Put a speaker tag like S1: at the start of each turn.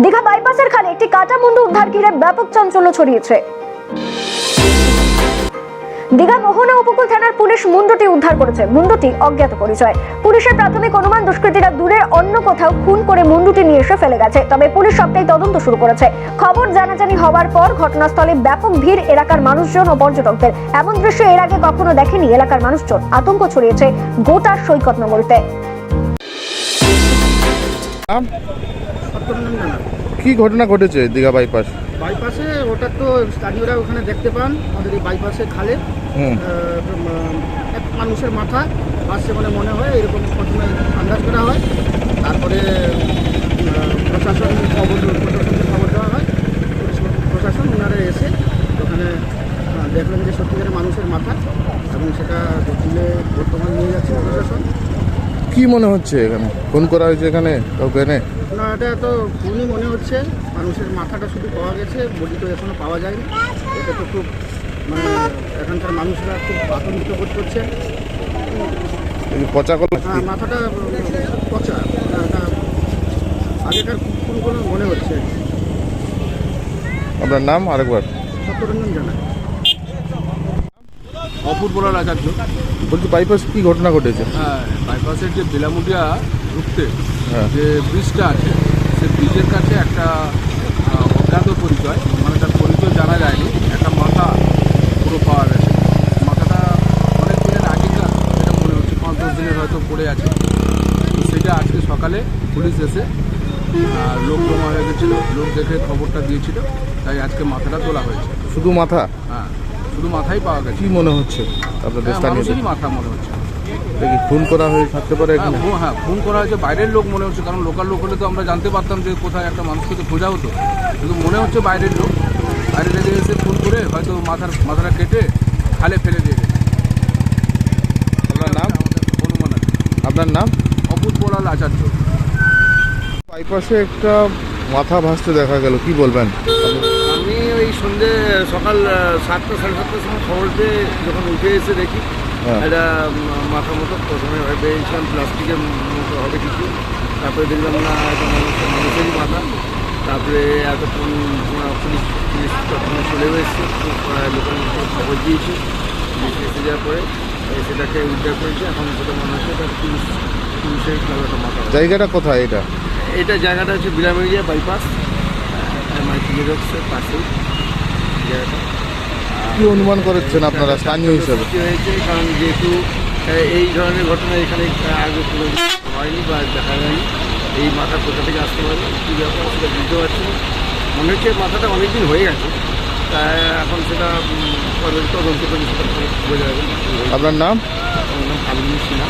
S1: দীঘা বাইপাসের খালে একটি কাটা মুন্ডু উদ্ধার ঘিরে ব্যাপক চাঞ্চল্য ছড়িয়েছে। দীঘা মোহনা উপকূল থানার পুলিশ মুন্ডুটি উদ্ধার করেছে। মুন্ডুটি অজ্ঞাত পরিচয়। পুলিশের প্রাথমিক অনুমান, দুষ্কৃতীরা দূরের অন্য কোথাও খুন করে মুন্ডুটি নিয়ে এসে ফেলে গেছে। তবে পুলিশ সবটাই তদন্ত শুরু করেছে। খবর জানাজানি হওয়ার পর ঘটনাস্থলে ব্যাপক ভিড় এলাকার মানুষজন ও পর্যটকদের। এমন দৃশ্য এর আগে কখনো দেখেনি এলাকার মানুষজন। আতঙ্ক ছড়িয়েছে গোটা সৈকত নগরীতে
S2: কি ঘটনা ঘটেছে দীঘা বাইপাস
S3: বাইপাসে ওটা তো স্থানীয়রা ওখানে দেখতে পান আমাদের এই বাইপাসে খালে। এক মানুষের মাথা আসছে বলে মনে হয় এরকম প্রথমে আন্দাজ করা হয়। তারপরে প্রশাসন খবর প্রশাসনকে খবর দেওয়া হয়। প্রশাসন ওনারা এসে ওখানে দেখলেন যে সত্যিকারের মানুষের মাথা এবং সেটা তুলে বর্তমান নিয়ে যাচ্ছে প্রশাসন।
S2: কি মনে হচ্ছে এখানে? ফোন করা হয়েছে এখানে কাউকে এনে?
S3: না এটা তো খুবই মনে হচ্ছে। মানুষের মাথাটা শুধু পাওয়া গেছে বডি তো এখনও পাওয়া যায়নি। এটা তো খুব মানে এখানকার মানুষরা খুব আতঙ্কিত বোধ করছে।
S2: পচা কলা
S3: হ্যাঁ মাথাটা পচা। আগেকার কোন কোনো মনে হচ্ছে।
S2: আপনার নাম আরেকবার?
S3: সত্যরঞ্জন জানা।
S4: অপূর্বলাল আচার্য
S2: বলছি বাইপাস কি ঘটনা ঘটেছে?
S4: হ্যাঁ বাইপাসের যে বেলামুটিয়া ঢুকতে
S2: হ্যাঁ।
S4: যে ব্রিজটা আছে সে ব্রিজের কাছে একটা অজ্ঞাত পরিচয় মানে তার পরিচয় জানা যায়নি একটা মাথা পুরো পাওয়া গেছে। মাথাটা অনেক দিনের আগেকার এটা মনে হচ্ছে পাঁচ দশ দিনের হয়তো পড়ে আছে। তো সেটা আজকে সকালে পুলিশ এসে লোক জমা হয়ে গেছিল লোক দেখে খবরটা দিয়েছিল তাই আজকে মাথাটা তোলা হয়েছে।
S2: শুধু মাথা?
S4: হ্যাঁ। শুধু মাথাই পাওয়া গেছে।
S2: কি মনে হচ্ছে? আপনাদের
S4: হ্যাঁ,
S2: স্থানীয়
S4: মাথা মনে হচ্ছে।
S2: দেখি ফোন করা হয়ে থাকতে পারে
S4: হ্যাঁ
S2: এখানে
S4: হ্যাঁ ফোন করা হয়েছে বাইরের লোক মনে হচ্ছে কারণ লোকাল লোক হলে তো আমরা জানতে পারতাম যে কোথায় একটা মানুষকে তো খোঁজা হতো। কিন্তু মনে হচ্ছে বাইরের লোক বাইরে থেকে এসে ফোন করে হয়তো মাথার মাথাটা কেটে খালে ফেলে দিয়ে গেছে।
S2: আপনার নাম?
S4: অনুমান আছে
S2: আপনার নাম?
S4: অপুত বলাল আচার্য।
S2: বাইপাসে একটা মাথা ভাসতে দেখা গেল কি বলবেন?
S5: সন্ধে সকাল সাতটা সাড়ে সাতটার সময় খবর পেয়ে যখন উঠে এসে দেখি
S2: হ্যাঁ।
S5: একটা মাথা মতো প্রথমে ভেবেছিলাম প্লাস্টিকের মতো হবে কিছু। তারপরে দেখলাম না একটা মানুষের মানুষেরই মাথা। তারপরে এতক্ষণ পুলিশ পুলিশ তখন চলেও এসছে। লোকাল খবর দিয়েছে। পুলিশ এসে যাওয়ার পরে সেটাকে উদ্ধার করেছে। এখন সেটা মনে হচ্ছে এটা পুলিশ পুলিশের খেলাটা মাথা
S2: জায়গাটা কোথায় এটা?
S5: এটা জায়গাটা হচ্ছে বিরামেরিয়া বাইপাস আমার ক্লিনিক্সের পাশেই। জায়গাটা
S2: কি অনুমান করেছেন আপনারা স্থানীয় হিসাবে?
S5: হয়েছে কারণ যেহেতু এই ধরনের ঘটনা এখানে আগে কোনো হয়নি বা দেখা যায়নি। এই মাথা কোথা থেকে আসতে পারে কী ব্যাপার সেটা বুঝতে পারছি মনে হচ্ছে মাথাটা অনেকদিন হয়ে গেছে তা এখন সেটা তদন্ত করে সেটা বোঝা যাবে।
S2: আপনার নাম?
S5: আমার নাম ফাল্গুনি সিনহা